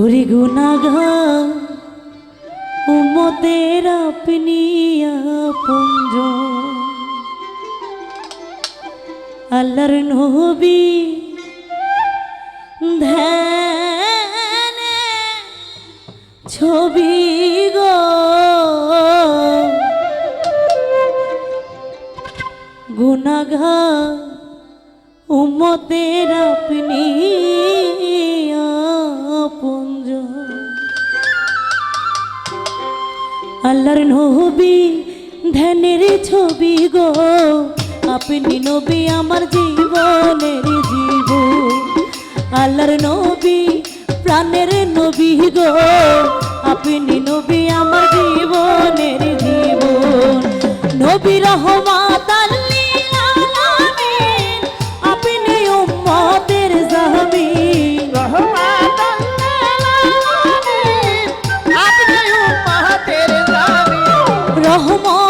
ওরে গুনাগার উম্মতের আপনি আপনজ আল্লাহর নবী ধ্যানে ছবি গো। গুনাঘা উম্মতের আপনি আল্লাহর নবী, ধ্যানের ছবি গো। আপনি নবী আমার জীবনের জীব। আল্লাহর নবী, প্রাণের নবী গো। আপনি নবী আমার জীবনের জীবন। নবী রহমাত রহমত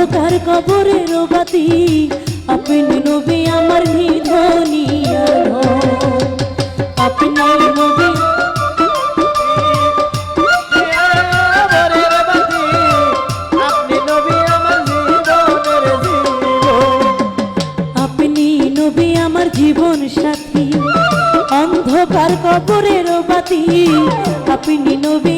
অন্ধকার কবরের বাতি আপনি নবী আমার নিধনী আপনি নবী আপনি আমার জীবন সাথী অন্ধকার কবরের বাতি আপনি নবী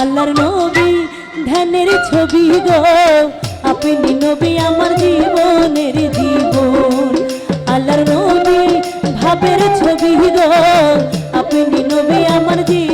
আল্লাহর নবী, ধ্যানের ছবি গো। আপনি নবী আমার জীবনের জীবন। আল্লাহর নবী, ভাবের ছবি গো। আপনি নবী আমার জীবনের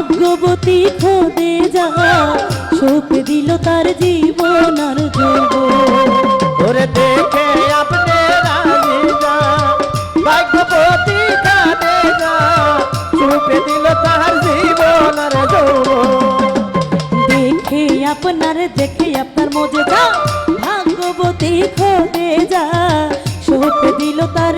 ভাগ্যবতী খোদে যা শোক দিল তার জীবন আর ওরে দেখে আপনি রাজি যা ভাগ্যবতী কানে যা চুপে দিল তাহার জীবন আর দেখে আপনার দেখে আপনার মজে যা ভাগ্যবতী খোদে যা শোক দিল তার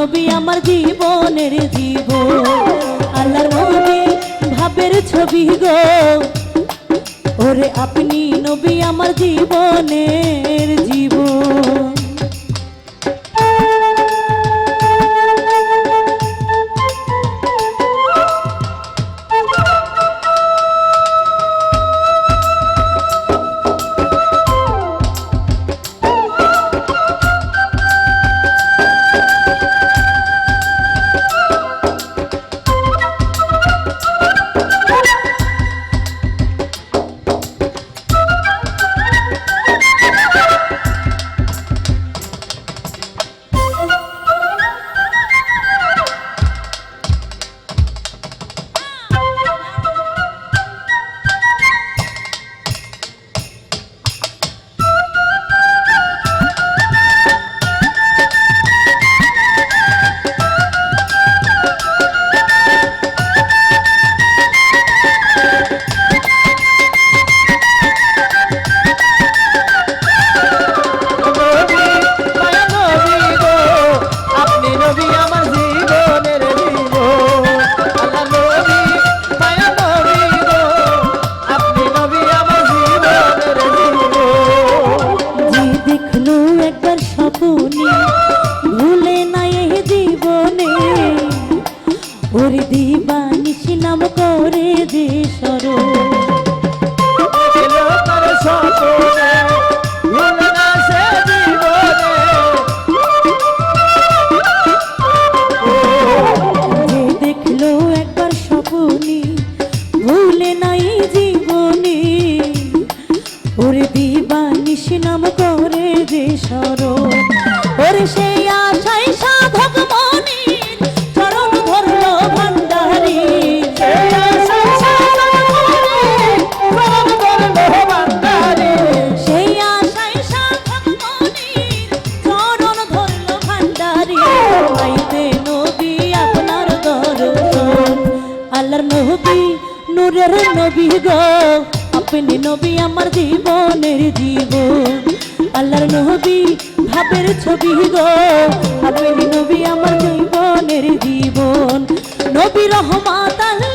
ছবি আমার জীবনের জীব। আল্লাহর নবী ভাবের ছবি গো। ওরে আপনি নবী আমার জীবনের জীবন আপনি নবী আমার জীবনের জীব আল্লাহর নবী ভাবের ছবি গো। আপনি নবী আমার জীবনের জীবন। নবী রহমাত আল্লাহ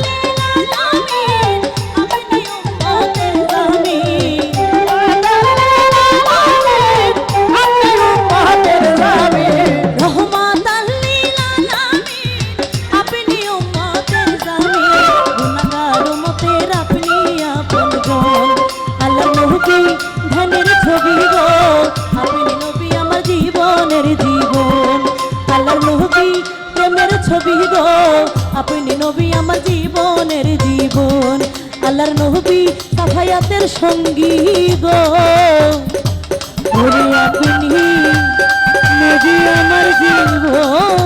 আল্লাহর নবী সাফায়াতের সঙ্গী গো। আপনি নবী আমার জীবন।